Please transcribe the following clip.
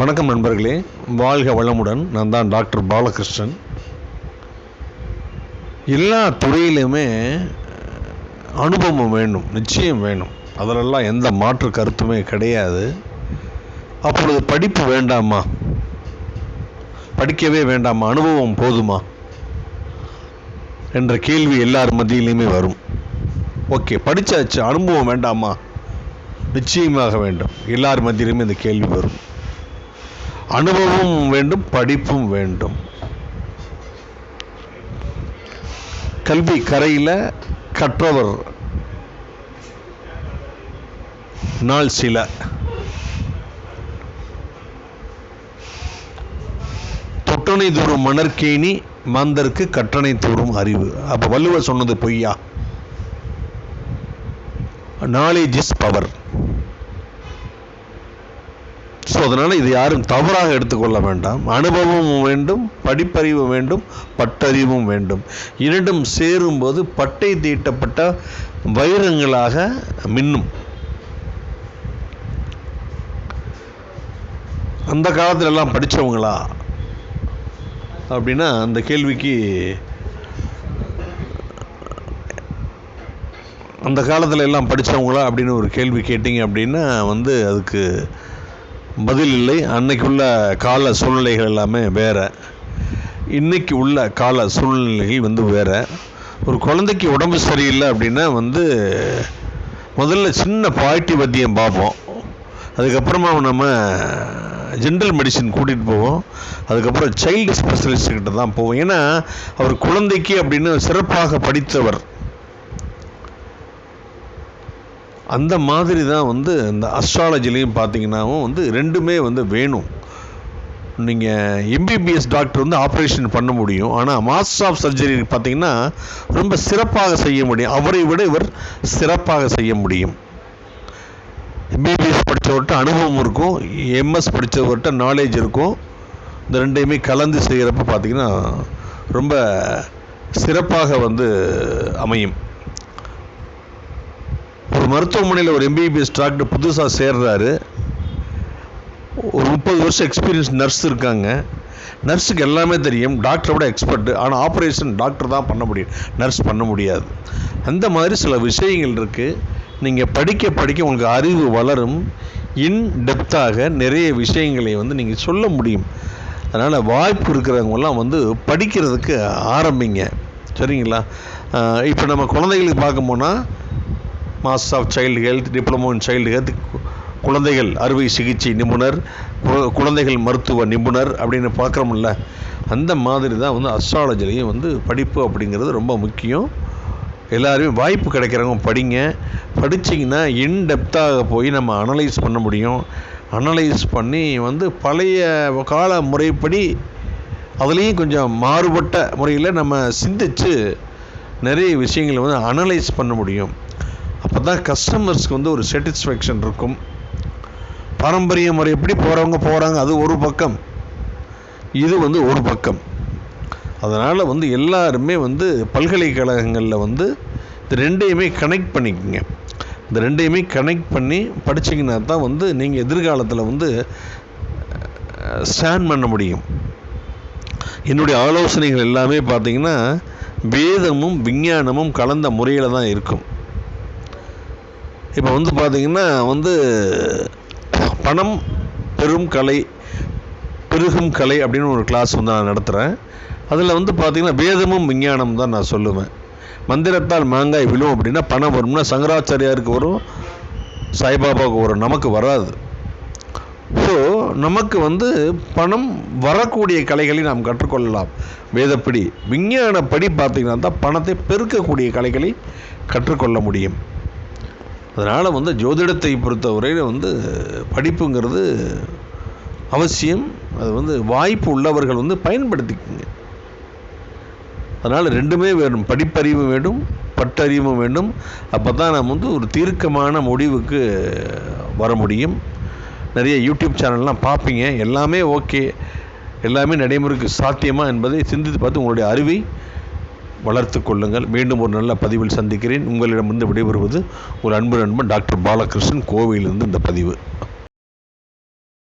வணக்கம் நண்பர்களே. வாழ்க வளமுடன். நான் தான் டாக்டர் பாலகிருஷ்ணன். எல்லா துறையிலுமே அனுபவம் வேணும் நிச்சயம் வேணும். அதிலெல்லாம் எந்த மாற்று கருத்துமே கிடையாது. அப்பொழுது படிப்பு வேண்டாமா? படிக்கவே வேண்டாமா? அனுபவம் போதுமா? என்ற கேள்வி எல்லார் மத்தியிலையுமே வரும். ஓகே படித்தாச்சு அனுபவம் வேண்டாமா? நிச்சயமாக வேண்டும். எல்லார் மத்தியிலுமே இந்த கேள்வி வரும். அனுபவமும் வேண்டும் படிப்பும் வேண்டும். கல்வி கரையில் கற்றவர் நாள் சில. தொட்டனை தூரும் மணற்கேணி மாந்தருக்கு கற்றனை தூரும் அறிவு. அப்போ வள்ளுவர் சொன்னது பொய்யா? நாலேஜ் இஸ் பவர் ஸோ அதனால் இது யாரும் தவறாக எடுத்துக்கொள்ள வேண்டாம். அனுபவமும் வேண்டும் படிப்பறிவு வேண்டும் பட்டறிவும் வேண்டும். இரண்டும் சேரும்போது பட்டை தீட்டப்பட்ட வைரங்களாக மின்னும். அந்த காலத்துல எல்லாம் படித்தவங்களா அப்படின்னா அந்த கேள்விக்கு அந்த காலத்தில் எல்லாம் படித்தவங்களா அப்படின்னு ஒரு கேள்வி கேட்டிங்க அப்படின்னா வந்து அதுக்கு பதில் இல்லை. அன்னைக்குள்ள கால சூழ்நிலைகள் எல்லாமே வேறு. இன்னைக்கு உள்ள கால சூழ்நிலைகள் வந்து வேறு. ஒரு குழந்தைக்கு உடம்பு சரியில்லை அப்படின்னா வந்து முதல்ல சின்ன பாட்டி வத்தியம் பார்ப்போம். அதுக்கப்புறமா நம்ம ஜென்ரல் மெடிசின் கூட்டிகிட்டு போவோம். அதுக்கப்புறம் சைல்டு ஸ்பெஷலிஸ்ட் கிட்ட தான் போவோம். ஏன்னா அவர் குழந்தைக்கு அப்படின்னு சிறப்பாக படித்தவர் அந்த மாதிரி தான் வந்து இந்த அஸ்ட்ராலஜிலையும் பார்த்தீங்கன்னாவும் வந்து ரெண்டுமே வந்து வேணும். நீங்கள் எம்பிபிஎஸ் டாக்டர் வந்து ஆப்ரேஷன் பண்ண முடியும். ஆனால் மாஸ்டர் ஆஃப் சர்ஜரி பார்த்தீங்கன்னா ரொம்ப சிறப்பாக செய்ய முடியும். அவரை விட இவர் சிறப்பாக செய்ய முடியும். எம்பிபிஎஸ் படித்தவர்கிட்ட அனுபவம் இருக்கும். எம்எஸ் படித்தவர்கிட்ட நாலேஜ் இருக்கும். இந்த ரெண்டையுமே கலந்து செய்கிறப்ப பார்த்தீங்கன்னா ரொம்ப சிறப்பாக வந்து அமையும். மருத்துவமனையில் ஒரு எம்பிபிஎஸ் டாக்டர் புதுசாக சேர்றாரு. ஒரு முப்பது வருஷம் எக்ஸ்பீரியன்ஸ் நர்ஸ் இருக்காங்க. நர்ஸுக்கு எல்லாமே தெரியும். டாக்டரை விட எக்ஸ்பர்ட்டு ஆனால் ஆப்ரேஷன் டாக்டர் தான் பண்ண முடியும். நர்ஸ் பண்ண முடியாது. அந்த மாதிரி சில விஷயங்கள் இருக்குது நீங்கள் படிக்க படிக்க உங்களுக்கு அறிவு வளரும். இன் டெப்த்தாக நிறைய விஷயங்களை வந்து நீங்கள் சொல்ல முடியும். அதனால் வாய்ப்பு இருக்கிறவங்கெல்லாம் வந்து படிக்கிறதுக்கு ஆரம்பிங்க. சரிங்களா? இப்போ நம்ம குழந்தைகளுக்கு பார்க்க போனால் master of child health diploma in child health குழந்தைகள் அறுவை சிகிச்சை நிபுணர் குழந்தைகள் மருத்துவ நிபுணர் அப்படின்னு பார்க்குறோம்ல அந்த மாதிரி தான் வந்து அஸ்ட்ராலஜிலையும் வந்து படிப்பு அப்படிங்கிறது ரொம்ப முக்கியம். எல்லாருமே வாய்ப்பு கிடைக்கிறவங்க படிங்க. படிச்சிங்கன்னா இன்டெப்த்தாக போய் நம்ம அனலைஸ் பண்ண முடியும். அனலைஸ் பண்ணி வந்து பழைய கால முறைப்படி அதுலேயும் கொஞ்சம் மாறுபட்ட முறையில் நம்ம சிந்தித்து நிறைய விஷயங்களை வந்து அனலைஸ் பண்ண முடியும். அப்போ தான் கஸ்டமர்ஸ்க்கு வந்து ஒரு சாட்டிஸ்ஃபேக்ஷன் இருக்கும். பாரம்பரிய முறை எப்படி போகிறவங்க போகிறாங்க அது ஒரு பக்கம். இது வந்து ஒரு பக்கம். அதனால் வந்து எல்லாருமே வந்து பல்கலைக்கழகங்களில் வந்து இந்த ரெண்டையுமே கனெக்ட் பண்ணிக்கோங்க. இந்த ரெண்டையுமே கனெக்ட் பண்ணி படிச்சிங்கன்னா தான் வந்து நீங்கள் எதிர்காலத்தில் வந்து ஸ்டாண்ட் பண்ண முடியும். என்னுடைய ஆலோசனைகள் எல்லாமே பார்த்தீங்கன்னா வேதமும் விஞ்ஞானமும் கலந்த முறையில் தான் இருக்கும். இப்போ வந்து பார்த்திங்கன்னா வந்து பணம் பெரும் கலை பெருகும் கலை அப்படின்னு ஒரு கிளாஸ் வந்து நான் நடத்துகிறேன் அதில் வந்து பார்த்திங்கன்னா வேதமும் விஞ்ஞானம் தான் நான் சொல்லுவேன். மந்திரத்தால் மாங்காய் விழும் அப்படின்னா பணம் வரும்னா சங்கராச்சாரியாருக்கு வரும் சாய்பாபாவுக்கு வரும் நமக்கு வராது. ஸோ நமக்கு வந்து பணம் வரக்கூடிய கலைகளை நாம் கற்றுக்கொள்ளலாம். வேதப்படி விஞ்ஞானப்படி பார்த்திங்கன்னா தான் பணத்தை பெருக்கக்கூடிய கலைகளை கற்றுக்கொள்ள முடியும். அதனால் வந்து ஜோதிடத்தை பொறுத்தவரையில் வந்து படிப்புங்கிறது அவசியம். அது வந்து வாய்ப்பு உள்ளவர்கள் வந்து பயன்படுத்திக்கோங்க. அதனால் ரெண்டுமே வேணும். படிப்பறிவு வேண்டும் பட்டறிவும் வேண்டும் அப்போ தான் நம்ம வந்து ஒரு தீர்க்கமான முடிவுக்கு வர முடியும். நிறைய யூடியூப் சேனல்லாம் பார்ப்பீங்க. எல்லாமே ஓகே. எல்லாமே நடைமுறைக்கு சாத்தியமா என்பதை சிந்தித்து பார்த்து உங்களுடைய அறிவை வளர்த்து கொள்ளுங்கள். மீண்டும் ஒரு நல்ல பதிவில் சந்திக்கிறேன். உங்களிடமிருந்து விடைபெறுவது ஒரு அன்பு நண்பன் டாக்டர் பாலகிருஷ்ணன் கோவையிலிருந்து இந்த பதிவு.